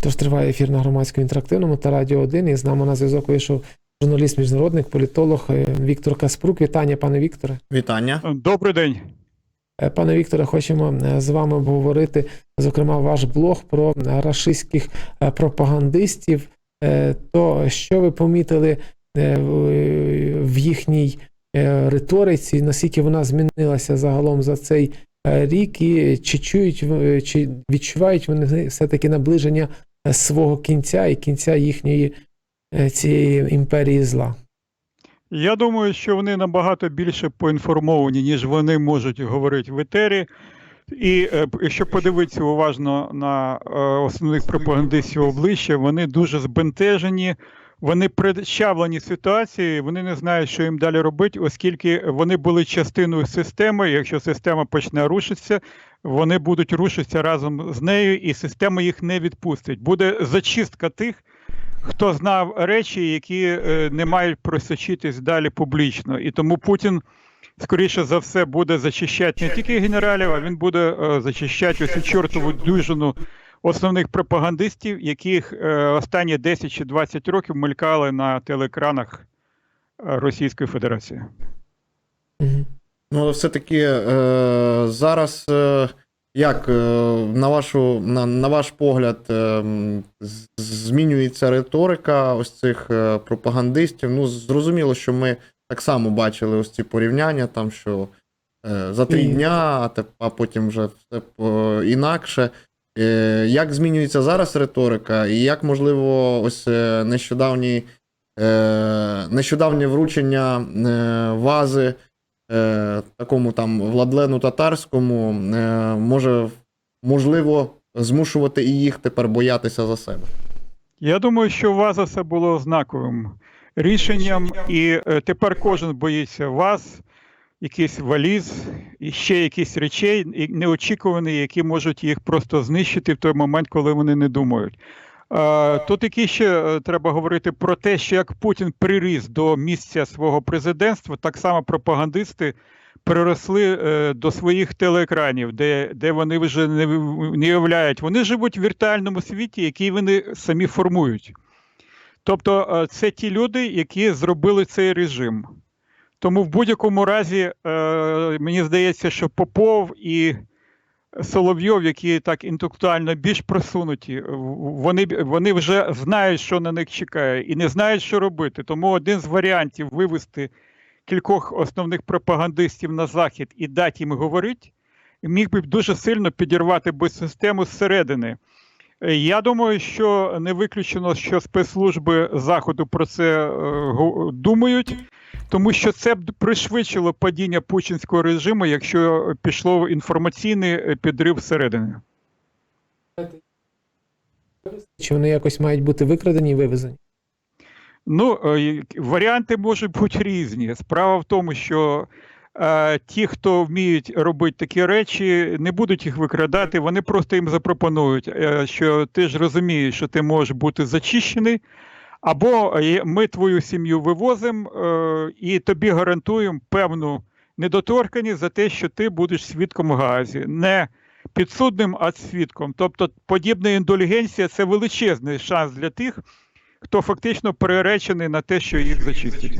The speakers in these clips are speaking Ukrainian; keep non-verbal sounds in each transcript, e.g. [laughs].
Тож триває ефір на громадському інтерактивному та Радіо 1. І з нами на зв'язок вийшов журналіст-міжнародник, політолог е, Віктор Каспрук. Вітання, пане Вікторе. Вітання. Добрий день. Е, Пане Вікторе, хочемо е, з вами обговорити, зокрема, ваш блог про рашистських пропагандистів. То що ви помітили в- їхній риториці, наскільки вона змінилася загалом за цей е, рік, і чи чують в- чи відчувають вони все-таки наближення е, свого кінця і кінця їхньої е, цієї імперії зла? Я думаю, що вони набагато більше поінформовані, ніж вони можуть говорити в етері. І е, якщо подивитися уважно на е, основних пропагандистів обличчя, вони дуже збентежені, вони причавлені ситуації, вони не знають, що їм далі робити, оскільки вони були частиною системи. Якщо система почне рушитися, вони будуть рушитися разом з нею, і система їх не відпустить. Буде зачистка тих, хто знав речі, які е, не мають просочитись далі публічно. І тому Путін, скоріше за все, буде зачищати не тільки генералів, а він буде е, зачищати усю чортову дюжину основних пропагандистів, яких е, останні 10 чи 20 років мелькали на телеекранах е, Російської Федерації. Ну, але все-таки е, зараз, е, як, е, на, вашу, на, на ваш погляд, е, змінюється риторика ось цих е, пропагандистів. Ну, зрозуміло, що ми так само бачили ось ці порівняння, там, що е, за три І- дня, а, а потім вже все е, інакше. Е, як змінюється зараз риторика, і як, можливо, ось е, нещодавній, е, нещодавнє вручення вази такому там Владлену Татарському може, можливо, змушувати і їх тепер боятися за себе. Я думаю, що ВАЗа це було знаковим рішенням, і тепер кожен боїться вас, якийсь валіз, і ще якісь речей і неочікувані, які можуть їх просто знищити в той момент, коли вони не думають. Тут які ще е, треба говорити про те, що як Путін приріс до місця свого президентства, так само пропагандисти переросли е, до своїх телеекранів, де, де вони вже не, не являють. Вони живуть в віртуальному світі, який вони самі формують. Тобто, е, це ті люди, які зробили цей режим. Тому в будь-якому разі, е, мені здається, що Попов і Соловйов, які так інтелектуально більш просунуті, вони, вони вже знають, що на них чекає, і не знають, що робити. Тому один з варіантів вивести кількох основних пропагандистів на захід і дати їм говорити, міг би дуже сильно підірвати би систему зсередини. Я думаю, що не виключено, що спецслужби Заходу про це е, думають, тому що це б пришвидшило падіння путінського режиму, якщо пішло інформаційний е, підрив всередини. Чи вони якось мають бути викрадені і вивезені? Ну, е, варіанти можуть бути різні. Справа в тому, що е, ті, хто вміють робити такі речі, не будуть їх викрадати, вони просто їм запропонують, е, що ти ж розумієш, що ти можеш бути зачищений, або е, ми твою сім'ю вивозимо е, і тобі гарантуємо певну недоторканість за те, що ти будеш свідком в Гаазі. Не підсудним, а свідком. Тобто подібна індулігенція це величезний шанс для тих, хто фактично переречений на те, що їх зачистять.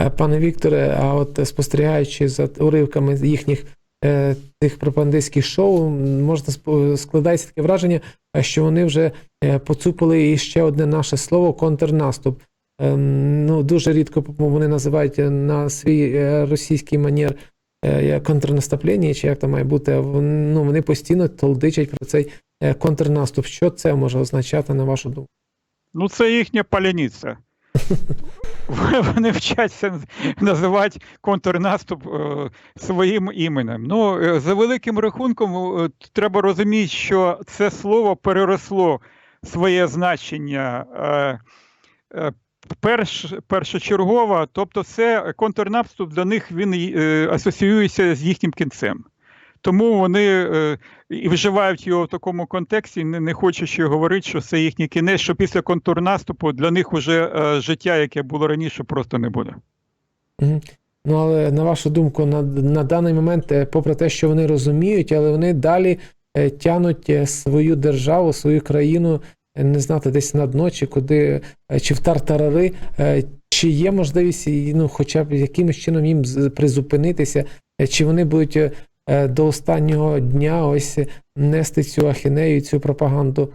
Е, Пане Вікторе, а от спостерігаючи за уривками їхніх е, тих пропагандистських шоу, можна складається таке враження, е, що вони вже е, поцупили і ще одне наше слово контрнаступ. Ну, дуже рідко вони називають на свій російський манір контрнаступлення, чи як там має бути. Ну, вони постійно толдичать про цей контрнаступ. Що це може означати, на вашу думку? Ну, це їхня паляниця. [laughs] Вони вчаться називати контрнаступ е, своїм іменем. Ну, е, за великим рахунком, е, треба розуміти, що це слово переросло своє значення перш, першочергово, тобто це контрнаступ для них він асоціюється з їхнім кінцем. Тому вони е, і вживають його в такому контексті, не, не хочучи говорити, що це їхній кінець, що після контрнаступу для них вже е, життя, яке було раніше, просто не буде. Ну, але на вашу думку, на, на даний момент, е, попри те, що вони розуміють, але вони далі тянуть свою державу, свою країну, не знати, десь на дно, чи куди, чи в тартарари. Чи є можливість, ну, хоча б якимось чином їм призупинитися, чи вони будуть до останнього дня ось е, нести цю ахінею, цю пропаганду?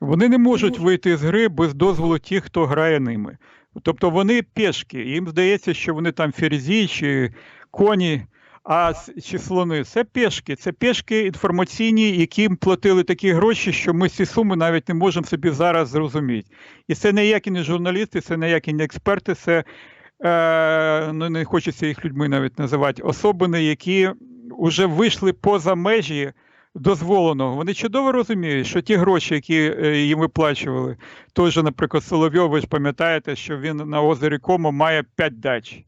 Вони не можуть вийти з гри без дозволу тих, хто грає ними. Тобто вони пешки. Їм здається, що вони там ферзі чи коні, а чи слони. Це пешки. Це пешки інформаційні, яким платили такі гроші, що ми ці суми навіть не можемо собі зараз зрозуміти. І це ніякі не журналісти, це ніякі не експерти, це е, ну, не хочеться їх людьми навіть називати, особини, які вже вийшли поза межі дозволеного. Вони чудово розуміють, що ті гроші, які е, їм виплачували, той же, наприклад, Соловйов, ви ж пам'ятаєте, що він на озері Комо має 5 дач.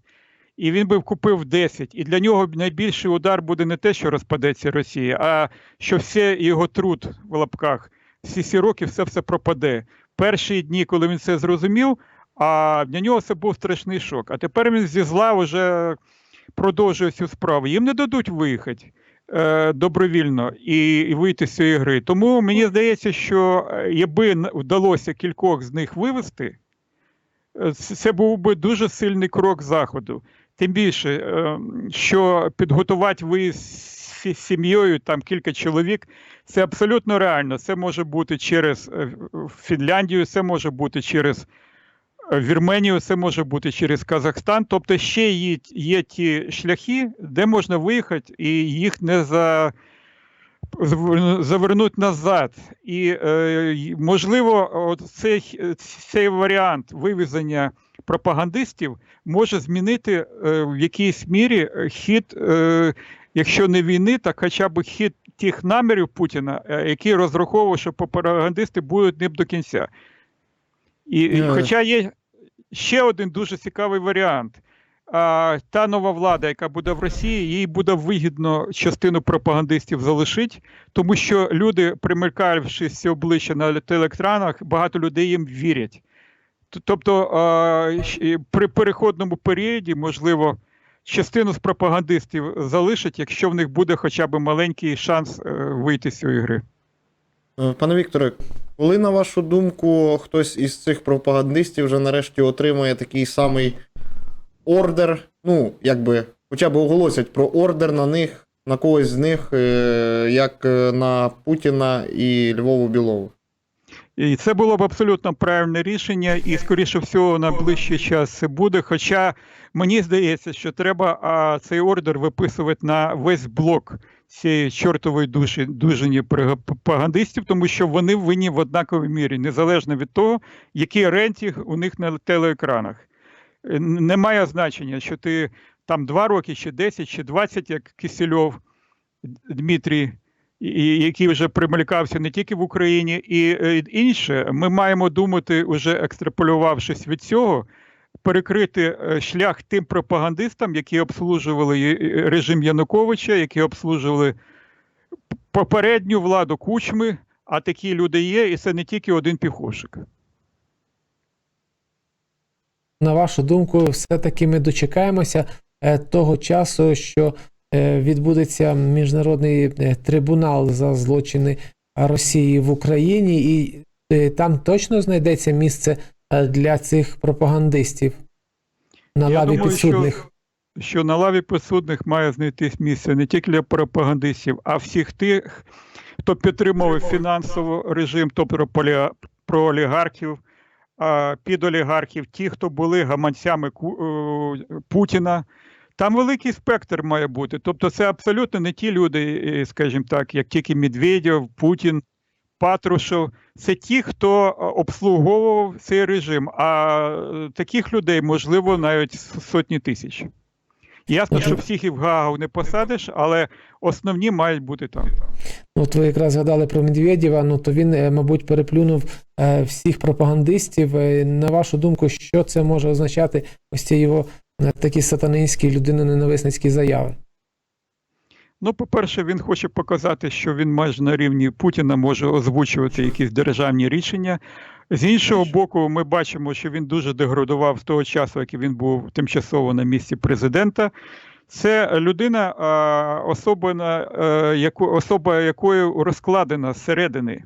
І він би купив 10. І для нього найбільший удар буде не те, що розпадеться Росія, а що все його труд в лапках, всі ці роки все все пропаде. Перші дні, коли він це зрозумів, а для нього це був страшний шок. А тепер він зі зла вже продовжує цю справу. Їм не дадуть виїхати е, добровільно і, і вийти з цієї гри. Тому мені здається, що е, якби вдалося кількох з них вивести, е, це був би дуже сильний крок заходу. Тим більше, е, що підготувати виїзд з сім'єю, там кілька чоловік, це абсолютно реально. Це може бути через е, Фінляндію, це може бути через Вірменію, це може бути через Казахстан. Тобто ще є, є ті шляхи, де можна виїхати, і їх не за, завернуть назад. І е, можливо, от цей, цей варіант вивезення пропагандистів може змінити е, в якійсь мірі хід, е, якщо не війни, так хоча б хід тих намірів Путіна, е, який розраховував, що пропагандисти будуть ним до кінця. І, і Е. хоча є ще один дуже цікавий варіант. Та нова влада, яка буде в Росії, їй буде вигідно частину пропагандистів залишити, тому що люди, примикавши обличчя на телеекранах, багато людей їм вірять. Тобто при переходному періоді, можливо, частину з пропагандистів залишать, якщо в них буде хоча б маленький шанс е, вийти з цієї гри. Е, Пане Вікторе, коли, на вашу думку, хтось із цих пропагандистів вже нарешті отримає такий самий ордер, ну, якби, хоча б оголосять про ордер на них, на когось з них, е, як е, на Путіна і Львову Білову? І це було б абсолютно правильне рішення, і скоріше всього на ближчий час буде. Хоча мені здається, що треба а, цей ордер виписувати на весь блок цієї чортової душі дужині пропагандистів, тому що вони винні в однаковій мірі, незалежно від того, який рейтинг у них на телеекранах. Е, Немає значення, що ти там 2 роки, чи 10, чи 20, як Кисельов Дмитрій, який вже примелькався не тільки в Україні, і е, інше. Ми маємо думати, уже екстраполювавшись від цього, перекрити е, шлях тим пропагандистам, які обслужували е, е, режим Януковича, які обслужували попередню владу кучми. А такі люди є, і це не тільки один піхошик. На вашу думку, все-таки ми дочекаємося того часу, що відбудеться міжнародний трибунал за злочини Росії в Україні, і там точно знайдеться місце для цих пропагандистів на Я лаві думаю, підсудних. Що, що на лаві підсудних має знайтись місце не тільки для пропагандистів, а всіх тих, хто підтримував фінансово режим, тобто про олігархів, підолігархів, ті, хто були гаманцями е, Путіна. Там великий спектр має бути. Тобто, це абсолютно не ті люди, е, скажімо так, як тільки Медведєв, Путін, Патрушев. Це ті, хто е, обслуговував цей режим. А е, таких людей, можливо, навіть сотні тисяч. Ясно, що всіх і в Гаагу не посадиш, але основні мають бути там. Ну, От ви якраз згадали про Медведєва, ну то він, е, мабуть, переплюнув всіх пропагандистів. На вашу думку, що це може означати ось ці його такі сатанинські людиноненависницькі заяви? Ну, по-перше, він хоче показати, що він майже на рівні Путіна може озвучувати якісь державні рішення. З іншого боку, ми бачимо, що він дуже деградував з того часу, як він був тимчасово на місці президента. Це людина, особа, е, особа якої розкладена зсередини.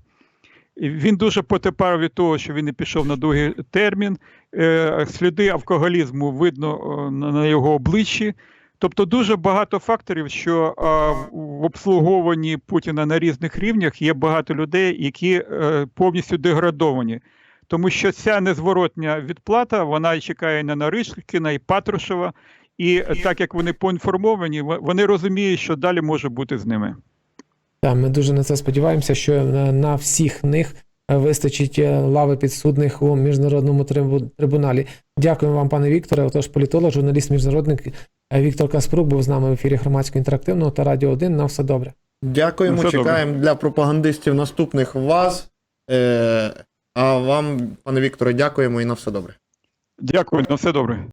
Він дуже потерпав від того, що він не пішов на довгий термін. Е, Сліди алкоголізму видно на його обличчі. Тобто дуже багато факторів, що а, в обслуговуванні Путіна на різних рівнях є багато людей, які е, повністю деградовані. Тому що ця незворотня відплата вона чекає на Наришкіна і Патрушева, і е, так як вони поінформовані, вони розуміють, що далі може бути з ними. Так, ми дуже на це сподіваємося, що на, на всіх них е, вистачить е, лави підсудних у міжнародному трибуналі. Дякуємо вам, пане Вікторе. Отож, політолог, журналіст, міжнародник е, Віктор Каспрук був з нами в ефірі громадського інтерактивного та радіо 1. На все добре. Дякуємо, Ну, все добре. чекаємо для пропагандистів наступних вас. Е, а вам, пане Вікторе, дякуємо і на все добре. Дякую, на все добре.